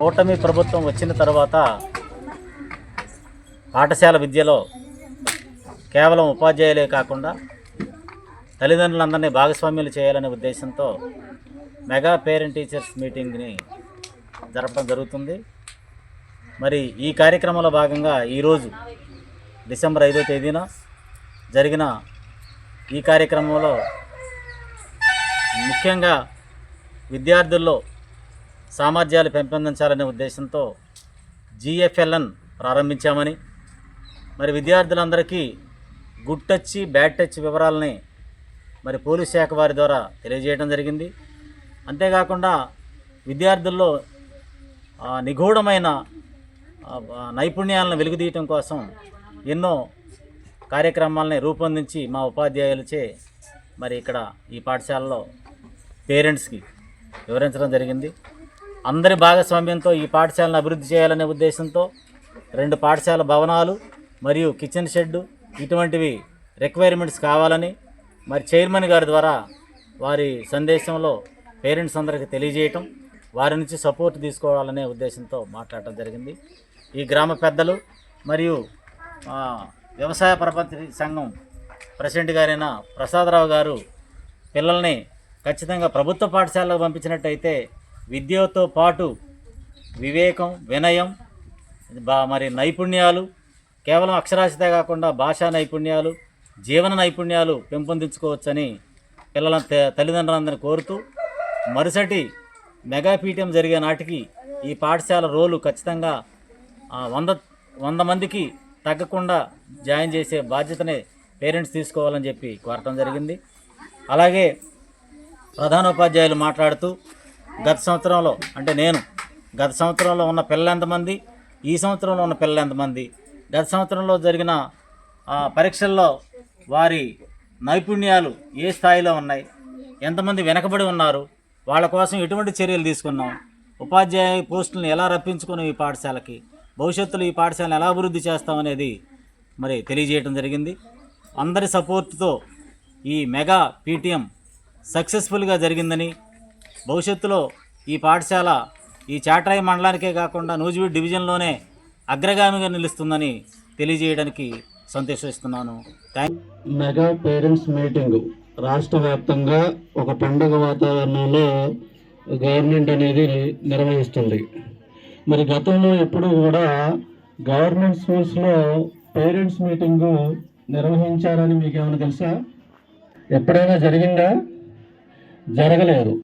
కూటమి ప్రభుత్వం వచ్చిన తర్వాత పాఠశాల విద్యలో కేవలం ఉపాధ్యాయులే కాకుండా తల్లిదండ్రులందరినీ భాగస్వామ్యులు చేయాలనే ఉద్దేశంతో మెగా పేరెంట్ టీచర్స్ మీటింగ్ని జరపడం జరుగుతుంది. మరి ఈ కార్యక్రమంలో భాగంగా ఈరోజు డిసెంబర్ ఐదో తేదీన జరిగిన ఈ కార్యక్రమంలో ముఖ్యంగా విద్యార్థుల్లో సామర్థ్యాలు పెంపొందించాలనే ఉద్దేశంతో జిఎఫ్ఎల్ఎన్ ప్రారంభించామని మరి విద్యార్థులందరికీ గుడ్ టచ్ బ్యాడ్ టచ్ వివరాలని మరి పోలీస్ శాఖ వారి ద్వారా తెలియజేయడం జరిగింది. అంతేకాకుండా విద్యార్థుల్లో నిగూఢమైన నైపుణ్యాలను వెలుగుదీయటం కోసం ఎన్నో కార్యక్రమాలని రూపొందించి మా ఉపాధ్యాయులచే మరి ఇక్కడ ఈ పాఠశాలలో పేరెంట్స్కి వివరించడం జరిగింది. అందరి భాగస్వామ్యంతో ఈ పాఠశాలను అభివృద్ధి చేయాలనే ఉద్దేశంతో రెండు పాఠశాల భవనాలు మరియు కిచెన్ షెడ్డు ఇటువంటివి రిక్వైర్మెంట్స్ కావాలని మరి చైర్మన్ గారి ద్వారా వారి సందేశంలో పేరెంట్స్ అందరికీ తెలియజేయటం వారి నుంచి సపోర్ట్ తీసుకోవాలనే ఉద్దేశంతో మాట్లాడటం జరిగింది. ఈ గ్రామ పెద్దలు మరియు వ్యవసాయ ప్రపంచ సంఘం ప్రెసిడెంట్ గారైన ప్రసాదరావు గారు పిల్లల్ని ఖచ్చితంగా ప్రభుత్వ పాఠశాలకు పంపించినట్టయితే విద్యతో పాటు వివేకం వినయం బా మరి నైపుణ్యాలు కేవలం అక్షరాస్యత కాకుండా భాషా నైపుణ్యాలు జీవన నైపుణ్యాలు పెంపొందించుకోవచ్చని పిల్లల త- తల్లిదండ్రులందరినీ కోరుతూ మరుసటి మెగా పీఠం జరిగే నాటికి ఈ పాఠశాల రోలు ఖచ్చితంగా వంద వంద మందికి తగ్గకుండా జాయిన్ చేసే బాధ్యతనే పేరెంట్స్ తీసుకోవాలని చెప్పి కోరటం జరిగింది. అలాగే ప్రధానోపాధ్యాయులు మాట్లాడుతూ గత సంవత్సరంలో అంటే నేను గత సంవత్సరంలో ఉన్న పిల్లలు ఎంతమంది? ఈ సంవత్సరంలో ఉన్న పిల్లలు ఎంతమంది? గత సంవత్సరంలో జరిగిన పరీక్షల్లో వారి నైపుణ్యాలు ఏ స్థాయిలో ఉన్నాయి? ఎంతమంది వెనకబడి ఉన్నారు? వాళ్ళ కోసం ఎటువంటి చర్యలు తీసుకున్నాం? ఉపాధ్యాయ పోస్టులను ఎలా రప్పించుకుని ఈ పాఠశాలకి? భవిష్యత్తులో ఈ పాఠశాలను ఎలా అభివృద్ధి చేస్తామనేది మరి తెలియజేయడం జరిగింది. అందరి సపోర్టుతో ఈ మెగా పీటీఎం సక్సెస్ఫుల్గా జరిగిందని భవిష్యత్తులో ఈ పాఠశాల ఈ చాట్రాయి మండలానికే కాకుండా నూజివీడ్ డివిజన్లోనే అగ్రగామిగా నిలుస్తుందని తెలియజేయడానికి సంతోషిస్తున్నాను. Thank mega parents meeting. రాష్ట్ర వ్యాప్తంగా ఒక పండుగ వాతావరణంలో గవర్నమెంట్ అనేది నిర్వహిస్తుంది. మరి గతంలో ఎప్పుడూ కూడా గవర్నమెంట్ స్కూల్స్లో పేరెంట్స్ మీటింగు నిర్వహించారని మీకు ఏమైనా తెలుసా? ఎప్పుడైనా జరిగిందా? జరగలేదు.